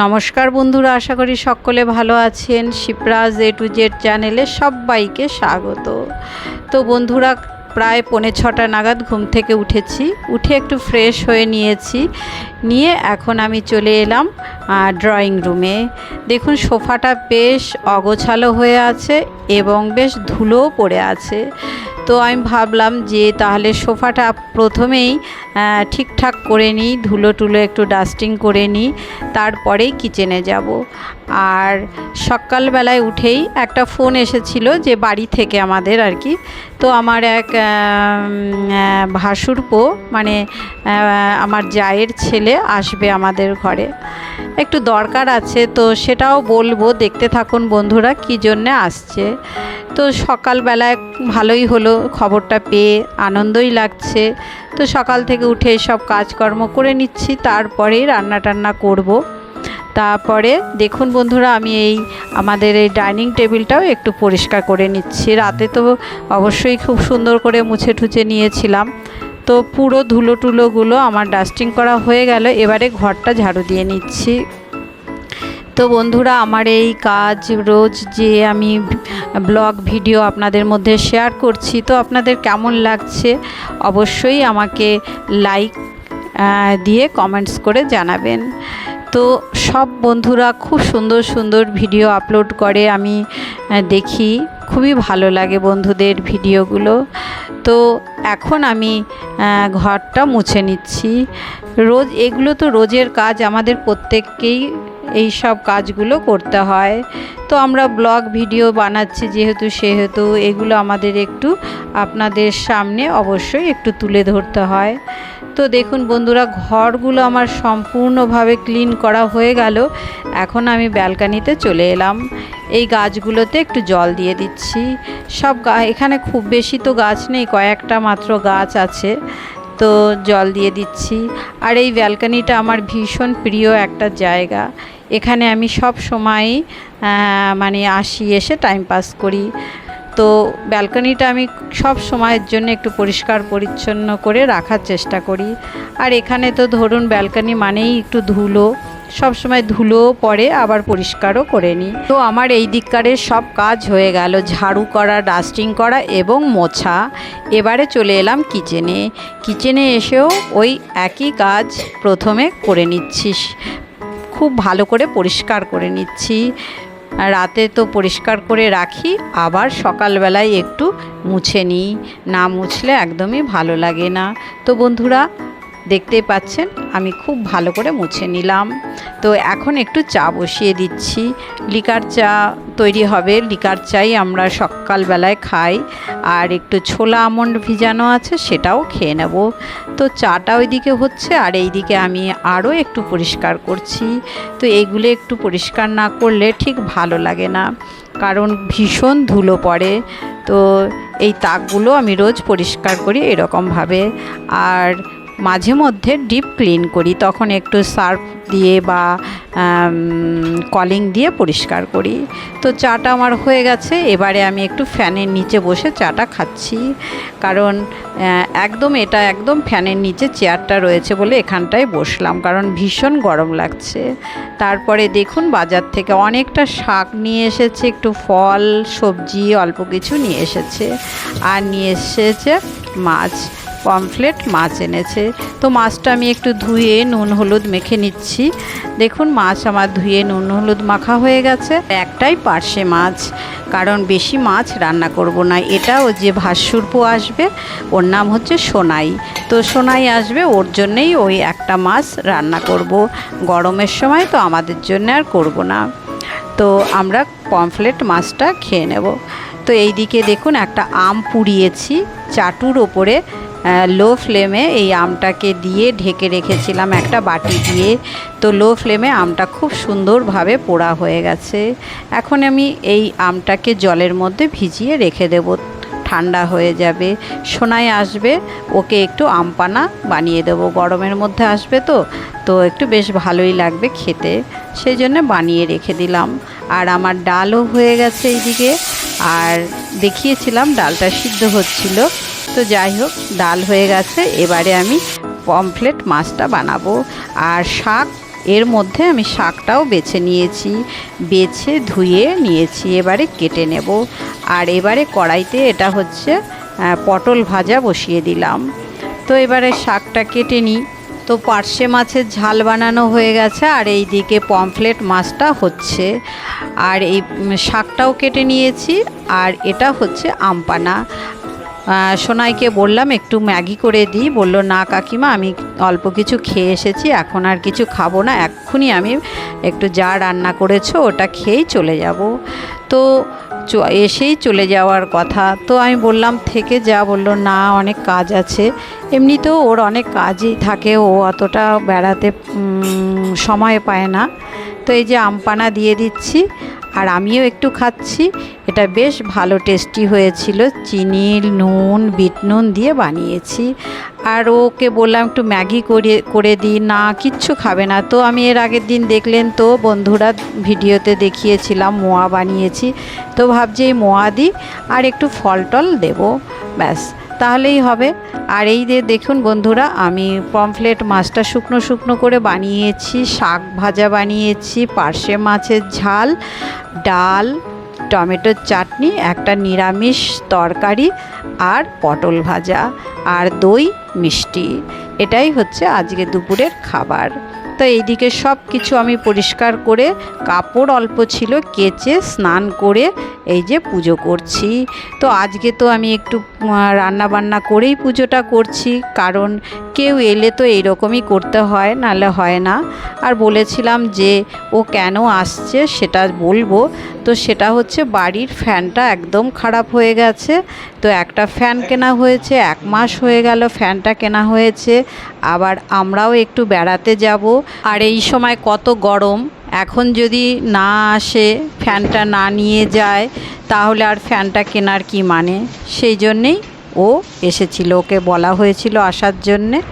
নমস্কার বন্ধুরা, আশা করি সকলে ভালো আছেন। শিপ্রাজ এ টু জেড চ্যানেলে সবাইকে স্বাগত। তো বন্ধুরা, প্রায় পৌনে ছটা নাগাদ ঘুম থেকে উঠেছি। উঠে একটু ফ্রেশ হয়ে নিয়েছি। নিয়ে এখন আমি চলে এলাম ড্রয়িং রুমে দেখুন, সোফাটা বেশ অগোছালো হয়ে আছে এবং বেশ ধুলোও পড়ে আছে। তো আমি ভাবলাম যে তাহলে সোফাটা প্রথমেই ঠিকঠাক করে নিই, ধুলো টুলো একটু ডাস্টিং করে নিই, তারপরেই কিচেনে যাব। আর সকালবেলায় উঠেই একটা ফোন এসেছিল যে বাড়ি থেকে আমাদের আর কি। তো আমার এক ভাসুরপো মানে আমার জায়ের ছেলে আসবে আমাদের ঘরে। একটু দরকার আছে, তো সেটাও বলব, দেখতে থাকুন বন্ধুরা কী জন্যে আসছে। তো সকালবেলায় ভালোই হলো, খবরটা পেয়ে আনন্দই লাগছে। তো সকাল থেকে উঠে সব কাজকর্ম করে নিচ্ছি, তারপরেই রান্না টান্না করব। তারপরে দেখুন বন্ধুরা, আমি এই আমাদের এই ডাইনিং টেবিলটাও একটু পরিষ্কার করে নিচ্ছি। রাতে তো অবশ্যই খুব সুন্দর করে মুছে টুছে নিয়েছিলাম। তো পুরো ধুলো টুলোগুলো আমার ডাস্টিং করা হয়ে গেল, এবারে ঘরটা ঝাড়ু দিয়ে নিচ্ছি। তো বন্ধুরা, আমার এই কাজ রোজ যে আমি ব্লগ, ভিডিও আপনাদের মধ্যে শেয়ার করছি, তো আপনাদের কেমন লাগছে অবশ্যই আমাকে লাইক দিয়ে কমেন্টস করে জানাবেন। তো সব বন্ধুরা খুব সুন্দর সুন্দর ভিডিও আপলোড করে, আমি দেখি। খুবই ভালো লাগে বন্ধুদের ভিডিওগুলো। তো এখন আমি ঘরটা মুছে নিচ্ছি। রোজ, এগুলো তো রোজের কাজ আমাদের প্রত্যেককেই এই সব কাজগুলো করতে হয়। তো আমরা ব্লগ ভিডিও বানাচ্ছি যেহেতু, সেহেতু এগুলো আমাদের একটু আপনাদের সামনে অবশ্যই একটু তুলে ধরতে হয়। তো দেখুন বন্ধুরা, ঘরগুলো আমার সম্পূর্ণভাবে ক্লিন করা হয়ে গেল। এখন আমি ব্যালকানিতে চলে এলাম। এই গাছগুলোতে একটু জল দিয়ে দিচ্ছি। সব এখানে খুব বেশি তো গাছ নেই, কয়েকটা মাত্র গাছ আছে। তো জল দিয়ে দিচ্ছি। আর এই ব্যালকানিটা আমার ভীষণ প্রিয় একটা জায়গা। এখানে আমি সব সময় মানে আসি, এসে টাইম পাস করি। তো ব্যালকনিটা আমি সব সময়ের জন্য একটু পরিষ্কার পরিচ্ছন্ন করে রাখার চেষ্টা করি। আর এখানে তো ধরুন ব্যালকনি মানেই একটু ধুলো। সব সময় ধুলোও পড়ে, আবার পরিষ্কারও করে নিই তো আমার এই দিককারের সব কাজ হয়ে গেল, ঝাড়ু করা, ডাস্টিং করা এবং মোছা। এবারে চলে এলাম কিচেনে। কিচেনে এসেও ওই একই কাজ প্রথমে করে নিচ্ছিস খুব ভালো করে পরিষ্কার করে নিচ্ছি। রাতে তো পরিষ্কার করে রাখি, আবার সকালবেলায় একটু মুছে নিই। না মুছলে একদমই ভালো লাগে না। তো বন্ধুরা দেখতেই পাচ্ছেন, আমি খুব ভালো করে মুছে নিলাম। তো এখন একটু চা বসিয়ে দিচ্ছি। লিকার চা তৈরি হবে। লিকার চাই আমরা সকালবেলায় খাই। আর একটু ছোলা আমন্ড ভিজানো আছে, সেটাও খেয়ে নেব। তো চাটা ওইদিকে হচ্ছে, আর এইদিকে আমি আরও একটু পরিষ্কার করছি। তো এইগুলো একটু পরিষ্কার না করলে ঠিক ভালো লাগে না, কারণ ভীষণ ধুলো পড়ে। তো এই তাকগুলো আমি রোজ পরিষ্কার করি এরকমভাবে। আর মাঝে মধ্যে ডিপ ক্লিন করি, তখন একটু সার্ফ দিয়ে বা কলিং দিয়ে পরিষ্কার করি। তো চাটা আমার হয়ে গেছে, এবারে আমি একটু ফ্যানের নিচে বসে চাটা খাচ্ছি। কারণ একদম এটা একদম ফ্যানের নিচে চেয়ারটা রয়েছে বলে এখানটায় বসলাম, কারণ ভীষণ গরম লাগছে। তারপরে দেখুন বাজার থেকে অনেকটা শাক নিয়ে এসেছে, একটু ফল, সবজি, অল্প কিছু নিয়ে এসেছে। আর নিয়ে এসেছে মাছ। পমফ্লেট, মাছ এনেছে। তো মাছটা আমি একটু ধুয়ে নুন, হলুদ মেখে নিচ্ছি। দেখুন, মাছ আমার ধুয়ে নুন, হলুদ মাখা হয়ে গেছে। একটাই পার্শে মাছ, কারণ বেশি মাছ রান্না করব না। এটাও যে ভাস্যুরপো আসবে, ওর নাম হচ্ছে সোনাই। তো সোনাই আসবে, ওর জন্যেই ওই একটা মাছ রান্না করব। গরমের সময় তো আমাদের জন্য আর করব না। তো আমরা পমফ্লেট মাছটা খেয়ে নেব। তো এই দিকে দেখুন, একটা আম পুড়িয়েছি, চাটুর ওপরে। লো ফ্লেমে এই আমটাকে দিয়ে ঢেকে রেখেছিলাম একটা বাটি দিয়ে। তো লো ফ্লেমে আমটা খুব সুন্দরভাবে পোড়া হয়ে গেছে। এখন আমি এই আমটাকে জলের মধ্যে ভিজিয়ে রেখে দেব। ঠান্ডা হয়ে যাবে। সোনায় আসবে। ওকে একটু আমপানা বানিয়ে দেবো। গরমের মধ্যে আসবে তো। তো একটু বেশ ভালোই লাগবে খেতে। সেই জন্য বানিয়ে রেখে দিলাম। আর আমার ডালও হয়ে গেছে এইদিকে। আর দেখিয়েছিলাম ডালটা সিদ্ধ হচ্ছিল। তো যাই হোক, ডাল হয়ে গেছে। এবারে আমি পমফ্লেট মাছটা বানাবো। আর শাক, এর মধ্যে আমি শাকটাও বেছে নিয়েছি, বেছে ধুয়ে নিয়েছি, এবারে কেটে নেব। আর এবারে কড়াইতে এটা হচ্ছে পটল ভাজা বসিয়ে দিলাম। তো এবারে শাকটা কেটে নিই। তো পার্শে মাছের ঝাল বানানো হয়ে গেছে, আর এই দিকে পমফ্লেট মাছটা হচ্ছে। আর এই শাকটাও কেটে নিয়েছি, আর এটা হচ্ছে আমপানা সোনাইকে বললাম, একটু ম্যাগি করে দিই। বলল, না কাকিমা, আমি অল্প কিছু খেয়ে এসেছি, এখন আর কিছু খাব না, এক্ষুনি আমি একটু যা রান্না করেছ, ওটা খেয়েই চলে যাব। তো এসেই চলে যাওয়ার কথা। তো আমি বললাম, থেকে যা। বলল, না, অনেক কাজ আছে। এমনিতেও ওর অনেক কাজই থাকে, ও অতটা বেড়াতে সময় পায় না। তো এই যে আমপানা দিয়ে দিচ্ছি আর আমিও একটু খাচ্ছি। এটা বেশ ভালো টেস্টি হয়েছিল। চিনি, নুন, বিট নুন দিয়ে বানিয়েছি। আর ওকে বললাম, একটু ম্যাগি করে করে দিই। না, কিচ্ছু খাবে না। তো আমি এর আগের দিন দেখলেন তো, বন্ধুরা ভিডিওতে দেখিয়েছিলাম, মোয়া বানিয়েছি। তো ভাবছি এই মোয়া দিই আর একটু ফল টল দেবো, ব্যাস। তাহলেই হবে। আর এই যে দেখুন বন্ধুরা, আমি পমফ্লেট মাছটা শুকনো শুকনো করে বানিয়েছি, শাক ভাজা বানিয়েছি, পার্শে মাছের ঝাল, ডাল, টমেটোর চাটনি, একটা নিরামিষ তরকারি আর পটল ভাজা আর দই মিষ্টি। এটাই হচ্ছে আজকে দুপুরের খাবার। তো এইদিকে সব কিছু আমি পরিষ্কার করে, কাপড় অল্প ছিল, কেচে, স্নান করে এই যে পুজো করছি। তো আজকে তো আমি একটু রান্না বান্না করেই পুজোটা করছি, কারণ কেউ এলে তো এইরকমই করতে হয়, নাহলে হয় না। আর বলেছিলাম যে ও কেন আসছে সেটা বলব। তো সেটা হচ্ছে বাড়ির ফ্যানটা একদম খারাপ হয়ে গেছে। তো একটা ফ্যান কেনা হয়েছে, এক মাস হয়ে গেল ফ্যানটা কেনা হয়েছে। আবার আমরাও একটু বেড়াতে যাব। আর এই সময় কত গরম, এখন যদি না আসে, ফ্যানটা না নিয়ে যায়, তাহলে আর ফ্যানটা কেনার কি মানে? সেই জন্যেই ও এসেছিল, ওকে বলা হয়েছিল আসার জন্যে।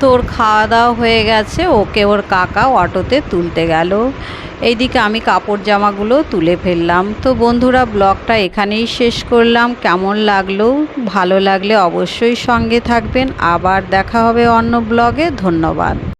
তো ওর খাওয়া দাওয়া হয়ে গেছে, ওকে ওর কাকা অটোতে তুলতে গেল। এইদিকে আমি কাপড় জামাগুলো তুলে ফেললাম। তো বন্ধুরা, ব্লগটা এখানেই শেষ করলাম। কেমন লাগল? ভালো লাগলে অবশ্যই সঙ্গে থাকবেন। আবার দেখা হবে অন্য ব্লগে। ধন্যবাদ।